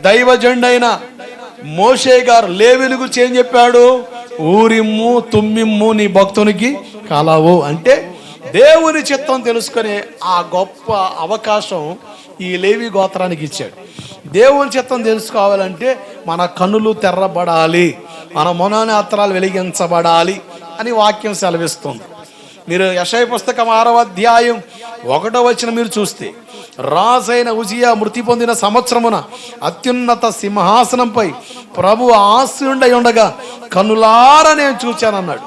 దైవజండైన మోషే గారు లేవిని గురించి ఏం చెప్పాడు. ఊరిమ్ము తుమ్మిమ్ము నీ భక్తునికి కలవు అంటే దేవుని చిత్తం తెలుసుకునే ఆ గొప్ప అవకాశం ఈ లేవి గోత్రానికి ఇచ్చాడు. దేవుని చిత్తం తెలుసుకోవాలంటే మన కన్నులు తెర్రబడాలి మన మనోనేత్రాలు వెలిగించబడాలి అని వాక్యం సెలవిస్తుంది. మీరు యశయ పుస్తకం ఆరవ అధ్యాయం ఒకటో వచ్చిన మీరు చూస్తే రాజైన ఉజియా మృతి పొందిన సంవత్సరమున అత్యున్నత సింహాసనంపై ప్రభు ఆశయుండై ఉండగా కనులార నేను చూచానన్నాడు.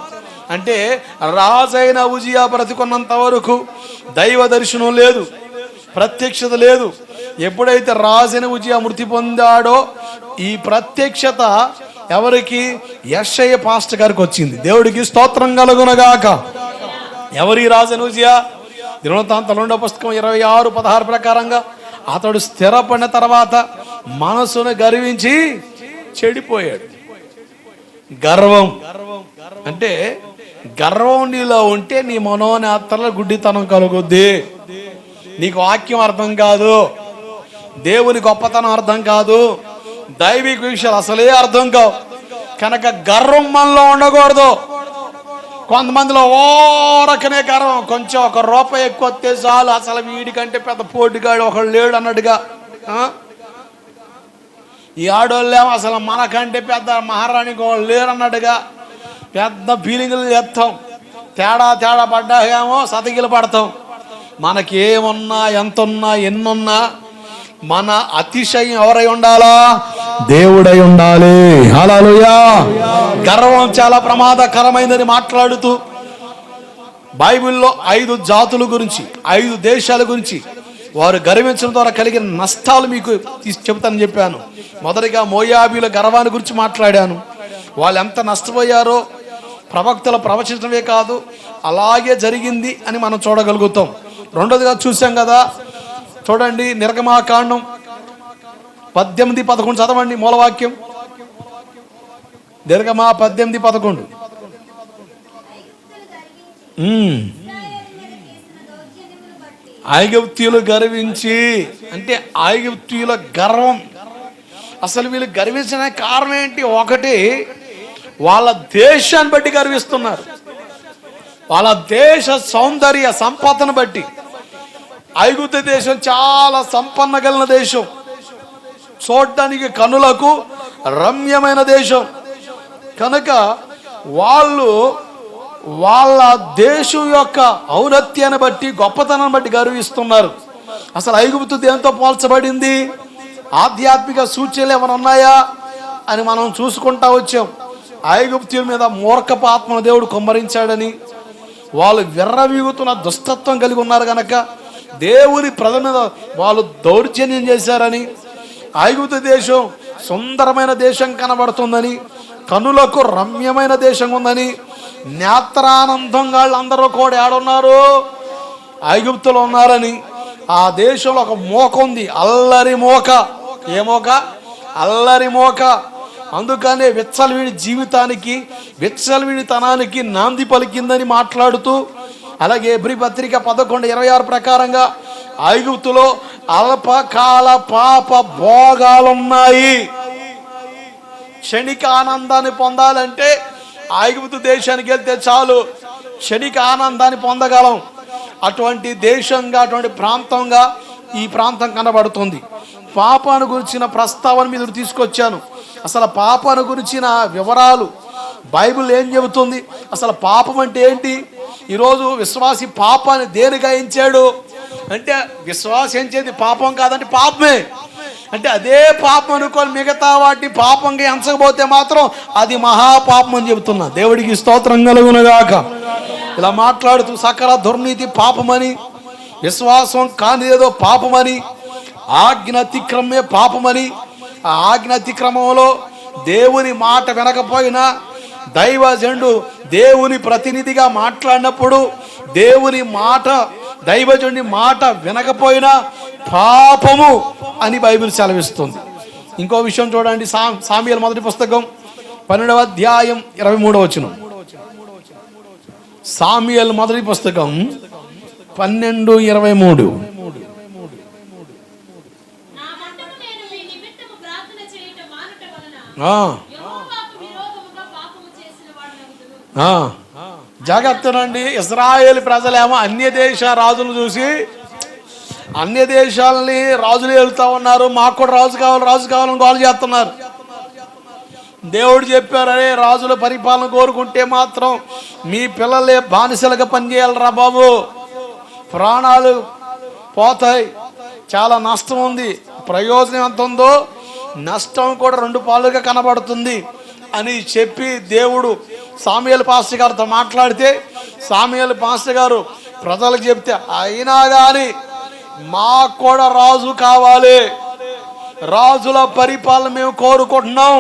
అంటే రాజైన ఉజియా బ్రతికున్నంత వరకు దైవ దర్శనం లేదు ప్రత్యక్షత లేదు. ఎప్పుడైతే రాజైన ఉజియా మృతి పొందాడో ఈ ప్రత్యక్షత ఎవరికి? యశయ్య పాస్టర్ గారికి వచ్చింది. దేవుడికి స్తోత్రం కలుగునగాక. ఎవరి రాజనుజియా దినవృత్తాంతం రెండో పుస్తకం ఇరవై ఆరు పదహారు ప్రకారంగా అతడు స్థిరపడిన తర్వాత మనసును గర్వించి చెడిపోయాడు. గర్వం. అంటే గర్వం నీలో ఉంటే నీ మనోనేత్రల గుడ్డితనం కలుగుద్ది. నీకు వాక్యం అర్థం కాదు. దేవుని గొప్పతనం అర్థం కాదు. దైవిక విషయాలు అసలే అర్థం కావు. కనుక గర్వం మనలో ఉండకూడదు. కొంతమందిలో ఓరకనే గర్వం. కొంచెం ఒక రూపాయి ఎక్కువ వస్తే చాలు. అసలు వీడికంటే పెద్ద పోటీగాడు ఒకడు లేడు అన్నట్టుగా. ఈ ఆడోళ్ళేమో అసలు మనకంటే పెద్ద మహారాణికి ఒకళ్ళు లేరు అన్నట్టుగా పెద్ద ఫీలింగ్లు చేస్తాం తేడా తేడా పడ్డాకేమో సతగిలు పడతాం. మనకేమున్నా ఎంత ఉన్నా ఎన్నున్నా మన అతిశయం ఎవరై ఉండాలా? దేవుడై ఉండాలి. హల్లెలూయా. గర్వం చాలా ప్రమాదకరమైనది మాట్లాడుతూ బైబిల్లో ఐదు జాతుల గురించి ఐదు దేశాల గురించి వారు గర్వించడం ద్వారా కలిగిన నష్టాలు మీకు చెబుతానని చెప్పాను. మొదటిగా మోయాబీల గర్వాన్ని గురించి మాట్లాడాను. వాళ్ళు ఎంత నష్టపోయారో ప్రవక్తలు ప్రవచించడమే కాదు అలాగే జరిగింది అని మనం చూడగలుగుతాం. రెండోదిగా చూసాం కదా చూడండి నిర్గమాకాండం పద్దెనిమిది పదకొండు చదవండి మూలవాక్యం. దీర్ఘమా పద్దెనిమిది పదకొండు. ఉమ్. ఐగుప్తీయులు గర్వించి అంటే ఐగుప్తీయుల గర్వం. అసలు వీళ్ళు గర్వించడానికి కారణం ఏంటి? ఒకటి వాళ్ళ దేశాన్ని బట్టి గర్విస్తున్నారు. వాళ్ళ దేశ సౌందర్య సంపదను బట్టి. ఐగుప్త దేశం చాలా సంపన్న కలిగిన దేశం. చూడడానికి కనులకు రమ్యమైన దేశం. కనుక వాళ్ళు వాళ్ళ దేశం యొక్క ఔన్నత్యాన్ని బట్టి గొప్పతనం బట్టి గర్విస్తున్నారు. అసలు ఐగుప్తు దేంతో పోల్చబడింది? ఆధ్యాత్మిక సూచనలు ఏమైనా ఉన్నాయా అని మనం చూసుకుంటా వచ్చాం. ఐగుప్తుల మీద మూర్ఖపు ఆత్మను దేవుడు కుమ్మరించాడని. వాళ్ళు విర్రవీగుతున్న దుష్టత్వం కలిగి ఉన్నారు కనుక దేవుని ప్రజల మీద వాళ్ళు దౌర్జన్యం చేశారని ఐగుప్తు దేశం సుందరమైన దేశం కనబడుతుందని కనులకు రమ్యమైన దేశం ఉందని నేత్రానందం వాళ్ళందరూ కూడా ఏడున్నారు. ఐగుప్తులు ఉన్నారని ఆ దేశంలో ఒక మోక ఉంది అల్లరి మోక. ఏ మోక? అల్లరి మోక. అందుకనే విచ్చలవిడి జీవితానికి విచ్చలవిడి తనానికి నాంది పలికిందని మాట్లాడుతూ అలాగే ఎబ్రి పత్రిక పదకొండు ఇరవై ఆరు ప్రకారంగా ఐగుప్తులో అల్పకాల పాప భోగాలున్నాయి. క్షణిక ఆనందాన్ని పొందాలంటే ఐగుప్తు దేశానికి వెళ్తే చాలు. క్షణిక ఆనందాన్ని పొందగలం. అటువంటి దేశంగా అటువంటి ప్రాంతంగా ఈ ప్రాంతం కనబడుతుంది. పాపాను గురించిన ప్రస్తావన మీద తీసుకొచ్చాను. అసలు పాపాను గురించిన వివరాలు బైబిల్ ఏం చెబుతుంది? అసలు పాపం అంటే ఏంటి? ఈరోజు విశ్వాసి పాపాన్ని దేనిగా ఎంచాడు అంటే విశ్వాసించేది పాపం కాదంటే పాపమే. అంటే అదే పాపం అనుకోని మిగతా వాటిని పాపంగా ఎంచకపోతే మాత్రం అది మహాపాపం అని చెబుతున్నా. దేవుడికి స్తోత్రం కలుగునగాక. ఇలా మాట్లాడుతూ సకల దుర్నీతి పాపమని విశ్వాసం కాని ఏదో పాపమని ఆజ్ఞ అతిక్రమే పాపమని ఆ ఆజ్ఞ అతిక్రమంలో దేవుని మాట వినకపోయినా దైవజండు దేవుని ప్రతినిధిగా మాట్లాడినప్పుడు దేవుని మాట దైవజనుడి మాట వినకపోయినా పాపము అని బైబిల్ సెలవిస్తుంది. ఇంకో విషయం చూడండి సా సామ్యాల మొదటి పుస్తకం పన్నెండవ అధ్యాయం ఇరవై మూడవ వచనం. సామ్యాల మొదటి పుస్తకం పన్నెండు ఇరవై మూడు. ఆ, జాగ్రత్తనండి. ఇజ్రాయేల్ ప్రజలేమో అన్య దేశ రాజులు చూసి అన్య దేశాలని రాజులు వెళ్తా ఉన్నారు. మాకు కూడా రాజు కావాలి రాజు కావాలని గోలు చేస్తున్నారు. దేవుడు చెప్పారు అరే రాజుల పరిపాలన కోరుకుంటే మాత్రం మీ పిల్లలే బానిసలుగా పనిచేయాలరా బాబు. ప్రాణాలు పోతాయి. చాలా నష్టం ఉంది. ప్రయోజనం ఎంత ఉందో నష్టం కూడా రెండు పాలుగా కనబడుతుంది అని చెప్పి దేవుడు సామ్యుల పాస్టర్ గారితో మాట్లాడితే సామ్యుల పాస్టర్ గారు ప్రజలకు చెప్తే అయినా కానీ మాకు కూడా రాజు కావాలి. రాజుల పరిపాలన మేము కోరుకుంటున్నాం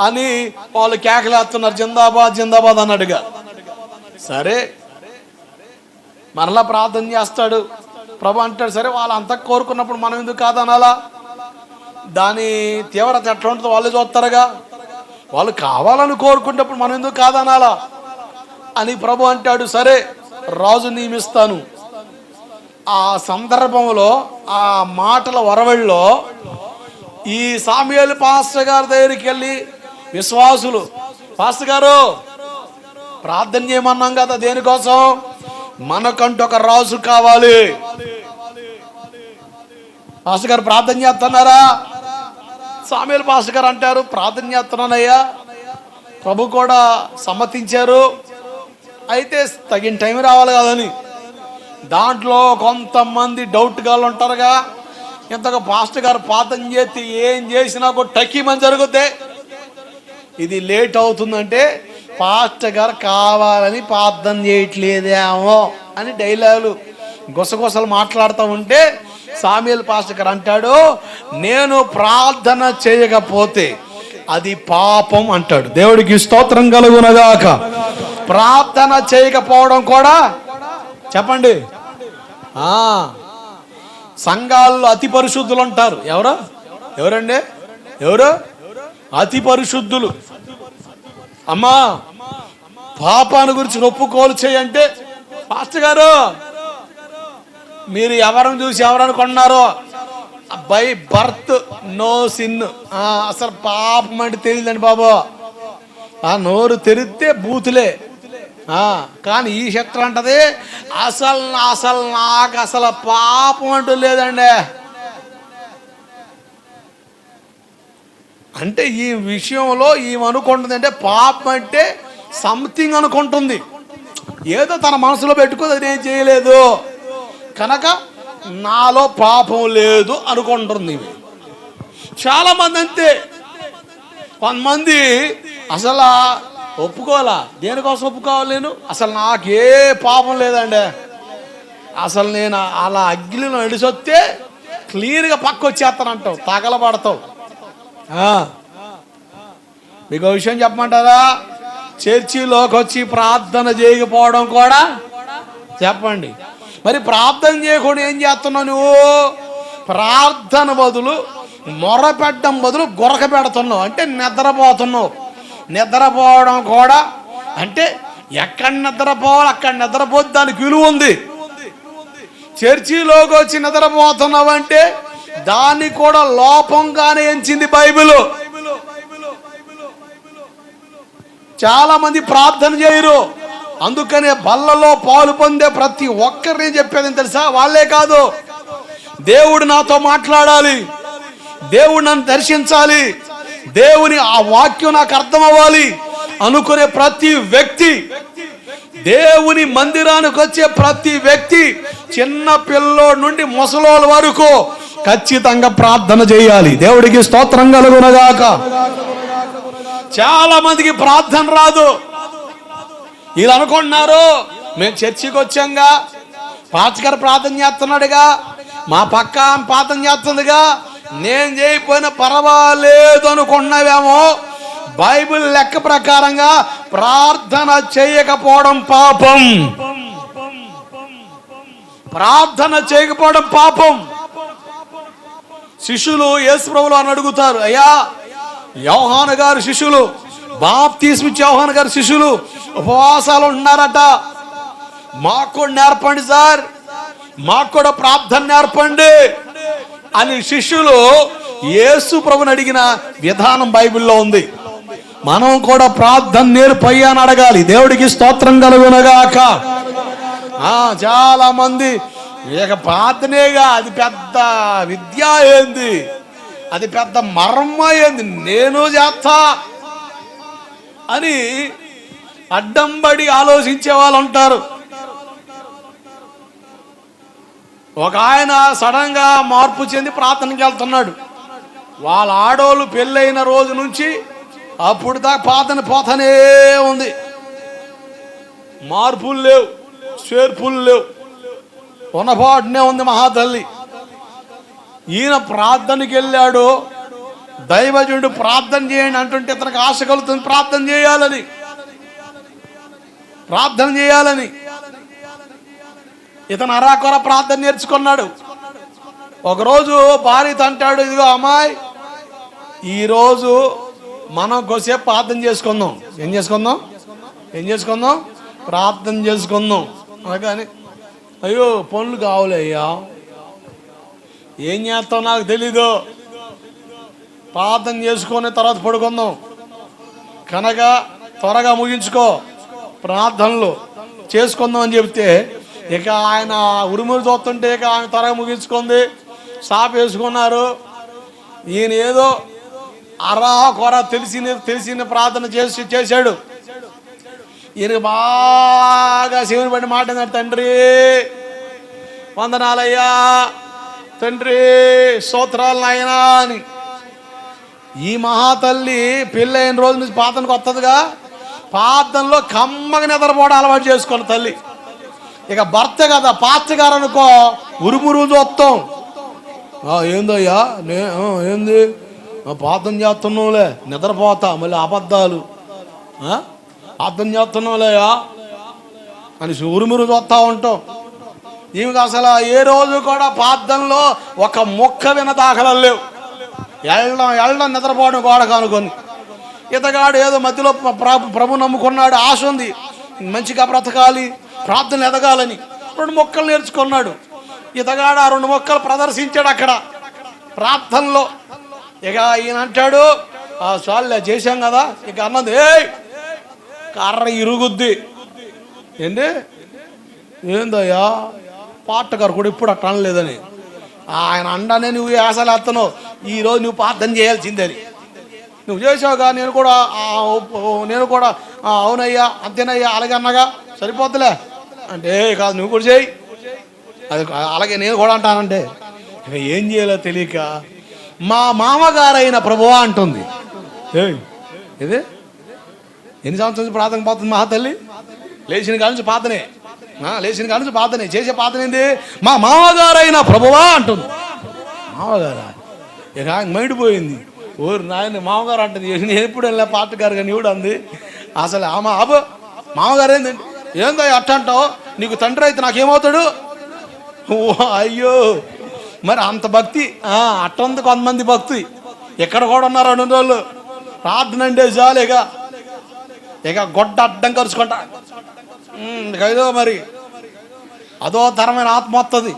అని వాళ్ళు కేకలేస్తున్నారు. జిందాబాద్ జిందాబాద్ అన్నట్టుగా సరే. మరలా ప్రార్థన చేస్తాడు. ప్రభు అంటాడు సరే వాళ్ళంతా కోరుకున్నప్పుడు మనం ఎందుకు కాదనాలా? దాని తీవ్రత ఎట్లా ఉంటుందో వాళ్ళు చూస్తారుగా. వాళ్ళు కావాలని కోరుకున్నప్పుడు మనం ఎందుకు కాదనాలా? అని ప్రభు అంటాడు సరే రాజు నియమిస్తాను. ఆ సందర్భంలో ఆ మాటల వరవడిలో ఈ సామ్యాలు పాస్టర్ గారి దగ్గరికి వెళ్ళి విశ్వాసులు పాస్టర్ గారు ప్రార్థన చేయమన్నాం కదా దేనికోసం? మనకంటూ ఒక రాజు కావాలి. పాస్టర్ గారు ప్రార్థన చేస్తున్నారా? సామ్యులు పాస్టర్ గారు అంటారు ప్రాధాన్యతనయ్యా ప్రభు కూడా సమ్మతించారు. అయితే తగిన టైం రావాలి కదని దాంట్లో కొంతమంది డౌట్ గాళ్ళు ఉంటారుగా. ఇంతగా పాస్టర్ గారు పాతం చేతి ఏం చేసినా కూడా టకీమని జరుగుద్ది. ఇది లేట్ అవుతుందంటే పాస్టర్ గారు కావాలని పార్థం చేయట్లేదేమో అని డైలాగులు గుసగుసలు మాట్లాడుతూ ఉంటే సామ్యుల్ పాస్టర్ గారు అంటాడు నేను ప్రార్థన చేయకపోతే అది పాపం అంటాడు. దేవుడికి స్తోత్రం కలుగునగాక. ప్రార్థన చేయకపోవడం కూడా చెప్పండి. ఆ సంఘాల్లో అతి పరిశుద్ధులు అంటారు ఎవరు? ఎవరండి? ఎవరు? అతి పరిశుద్ధులు. అమ్మా పాపాన్ని గురించి ఒప్పుకోలు చేయంటే పాస్టర్ గారు మీరు ఎవరిని చూసి ఎవరనుకున్నారో బై బర్త్ నో సిన్. అసలు పాపం అంటే తెలియదండి బాబు. ఆ నోరు తెరిస్తే బూతులే. కానీ ఈ శక్తి అంటది అసలు అసలు నాకు అసలు పాపం అంటూ లేదండి. అంటే ఈ విషయంలో ఈమె అనుకుంటుంది అంటే పాపం అంటే సంథింగ్ అనుకుంటుంది. ఏదో తన మనసులో పెట్టుకుని నేను చేయలేదు. కనుక నాలో పాపం లేదు అనుకుంటుంది ఈమె. చాలా మంది అంతే. కొంతమంది అసలు ఒప్పుకోవాలా? దేనికోసం ఒప్పుకోవాలి నేను? అసలు నాకే పాపం లేదండి. అసలు నేను అలా అగ్గిలో నడిచొస్తే క్లియర్గా పక్క వచ్చేస్తానంటావు తగలబడతావు మీకు విషయం చెప్పమంటారా? చర్చిలోకి వచ్చి ప్రార్థన చేయకపోవడం కూడా చెప్పండి. మరి ప్రార్థన చేయకుండా ఏం చేస్తున్నావు నువ్వు? ప్రార్థన బదులు మొరపెట్టడం బదులు గొరక పెడుతున్నావు. అంటే నిద్రపోతున్నావు. నిద్రపోవడం కూడా అంటే ఎక్కడ నిద్రపోవాలి అక్కడ నిద్రపోతే దానికి విలువ ఉంది. చర్చిలోకి వచ్చి నిద్రపోతున్నావు అంటే దాన్ని కూడా లోపంగానే ఎంచింది బైబిల్. చాలా మంది ప్రార్థన చేయరు. అందుకనే బల్లలో పాలు పొందే ప్రతి ఒక్కరిని చెప్పేది తెలుసా? వాళ్ళే కాదు. దేవుడు నాతో మాట్లాడాలి. దేవుడు నన్ను దర్శించాలి. దేవుని ఆ వాక్యం నాకు అర్థమవ్వాలి. అనుకునే ప్రతి వ్యక్తి దేవుని మందిరానికి వచ్చే ప్రతి వ్యక్తి చిన్న పిల్లోడి నుండి ముసలోళ్ళ వరకు ఖచ్చితంగా ప్రార్థన చేయాలి. దేవుడికి స్తోత్రం కలుగునగాక. చాలా మందికి ప్రార్థన రాదు. వీళ్ళు అనుకుంటున్నారు మేము చర్చికి వచ్చాంగా. పాచకర ప్రార్థన చేస్తున్నాడుగా. మా పక్క పాతం ప్రార్థన చేస్తుందిగా. నేను చేయకపోయినా పర్వాలేదు అనుకున్నావేమో బైబిల్ లెక్క ప్రకారంగా ప్రార్థన చేయకపోవడం పాపం. ప్రార్థన చేయకపోవడం పాపం. శిష్యులు యేసుప్రభులు అని అడుగుతారు అయ్యా యోహాను గారు శిష్యులు బాప్తీస్మిచ్చి యోహాను గారు శిష్యులు ఉపవాసాలు ఉన్నారట మాకు కూడా నేర్పండి సార్. మాకు కూడా ప్రార్థన నేర్పండి అని శిష్యులు యేసు ప్రభుని అడిగిన విధానం బైబిల్లో ఉంది. మనం కూడా ప్రార్థన నేర్పయ్యా అని అడగాలి. దేవుడికి స్తోత్రం కలుగునగాక. ఆ, చాలా మంది ఇక ప్రార్థనేగా అది పెద్ద విద్య ఏంది? అది పెద్ద మర్మ ఏంది? నేను చేస్తా అని అడ్డంబడి ఆలోచించే వాళ్ళు ఉంటారు. ఒక ఆయన సడన్గా మార్పు చెంది ప్రార్థనకి వెళ్తున్నాడు. వాళ్ళ ఆడోళ్ళు పెళ్ళైన రోజు నుంచి అప్పుడు దాకా ప్రార్థన పోతనే ఉంది. మార్పులు లేవు చేర్పులు లేవు. ఉన్నపాటునే ఉంది మహాతల్లి. ఈయన ప్రార్థనకి వెళ్ళాడు. దైవజుడు ప్రార్థన చేయండి అంటుంటే ఇతనికి ఆశ కలుగుతుంది ప్రార్థన చేయాలని. ప్రార్థన చేయాలని. ఇతను అరాకొర ప్రార్థన నేర్చుకున్నాడు. ఒకరోజు భార్యత అంటాడు ఇదిగో అమ్మాయి ఈరోజు మనం కొద్దిసేపు ప్రార్థన చేసుకుందాం. ఏం చేసుకుందాం? ఏం చేసుకుందాం? ప్రార్థన చేసుకుందాం. అనగాని అయ్యో పనులు కావాలయ్యా ఏం చేస్తావు నాకు తెలీదు. ప్రార్థన చేసుకొని తర్వాత పడుకుందాం. కనుక త్వరగా ముగించుకో. ప్రార్థనలు చేసుకుందాం అని చెప్తే ఇక ఆయన ఉరుములు చూస్తుంటే ఇక ఆయన త్వరగా ముగించుకుంది. సాప్ వేసుకున్నారు. ఈయన ఏదో అరా కొర తెలిసిన తెలిసిన ప్రార్థన చేసి చేశాడు. ఈయన బాగా శివుని బట్టి మాట తండ్రి వందనాలయ్యా. తండ్రి స్తోత్రాలు నాయనా అని. ఈ మహాతల్లి పెళ్ళైన రోజు నుంచి పాతనకు వస్తుందిగా పాతంలో కమ్మగా నిద్రపోవడం అలవాటు చేసుకున్న తల్లి. ఇక భర్త కదా పాస్టర్ గారు అనుకో ఉరుమురు చూస్తాం. ఏందయ్యా? నే ఏంది? పాతం చేస్తున్నాంలే చేస్తున్నావులే నిద్రపోతా మళ్ళీ అబద్ధాలు. ఆ? ప్రార్థన చేస్తున్నావులేయా? అని ఉరుమురు చూస్తా ఉంటాం. ఈమెకి అసలు ఏ రోజు కూడా పాతంలో ఒక మొక్క విన దాఖలు లేవు. వెళ్ళడం వెళ్ళడం నిద్రపోవడం గోడ కానుకొని ఇతగాడు ఏదో మధ్యలో ప్రభు నమ్ముకున్నాడు ఆశ ఉంది. మంచిగా బ్రతకాలి ప్రార్థన ఎదగాలని. రెండు మొక్కలు నేర్చుకున్నాడు. ఇతగాడు ఆ రెండు మొక్కలు ప్రదర్శించాడు అక్కడ. ప్రార్థనలో. ఇక ఈయన అంటాడు "ఆ, సాల్లే చేశాం కదా. ఇక అన్నది ఏ కర్ర ఇరుగుద్ది. ఏంటి ఏందయ్యా? పాటగారు కూడా ఇప్పుడు అట్ట అనలేదని. ఆయన అండనే నువ్వు వేసాలు ఈ ఈరోజు నువ్వు ప్రార్థన చేయాల్సిందని నువ్వు చేసావుగా నేను కూడా నేను కూడా అవునయ్యా అంతేనయ్యా అలాగే అన్నగా. సరిపోతులే అంటే "ఏ, కాదు నువ్వు కూడా చేయి. అది అలాగే నేను కూడా అంటానంటే ఇక ఏం చేయాలో తెలియక మా మామగారైన ప్రభువా అంటుంది. ఏ ఇది? ఎన్ని సంవత్సరాల నుంచి ప్రార్థన పోతుంది మా తల్లి? లేచిన కాడ నుంచి పాతనే. లేచిన కాడ నుంచి పాతనే. చేసే పాతనేది మా మామగారైన ప్రభువా అంటుంది. మామగారా? ఇక ఆయన మైడిపోయింది ఓరు నాయన మామగారు అంటుంది నేను ఎప్పుడు వెళ్ళా పాట గారు కానీ ఇవిడు అంది? అసలు ఆమె అబో మామగారు ఏందండి ఏందో అట్ట అంటావు? నీకు తండ్రి అయితే నాకేమవుతాడు? ఓ అయ్యో మరి అంత భక్తి అట్ట ఉంది కొంతమంది భక్తి. ఎక్కడ కూడా ఉన్నారు రెండు రోజులు ప్రార్థన అంటే చాలు ఇక. ఇక గొడ్డ అడ్డం కరుచుకుంటా. ఇక ఏదో మరి అదో తరమైన ఆత్మ వస్తుంది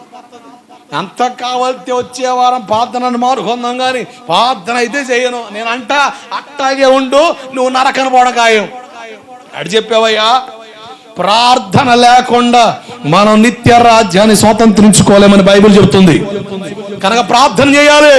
ఎంత కావాలితే వచ్చే వారం ప్రార్థనను మారుకుందాం కానీ ప్రార్థన అయితే చేయను. నేను అంట అట్టాగే ఉండు నువ్వు నరకను పొడకాయం. అడి చెప్పావయ్యా ప్రార్థన లేకుండా మనం నిత్య రాజ్యాన్ని స్వాతంత్రించుకోలేమని బైబిల్ చెబుతుంది కనుక ప్రార్థన చేయాలి.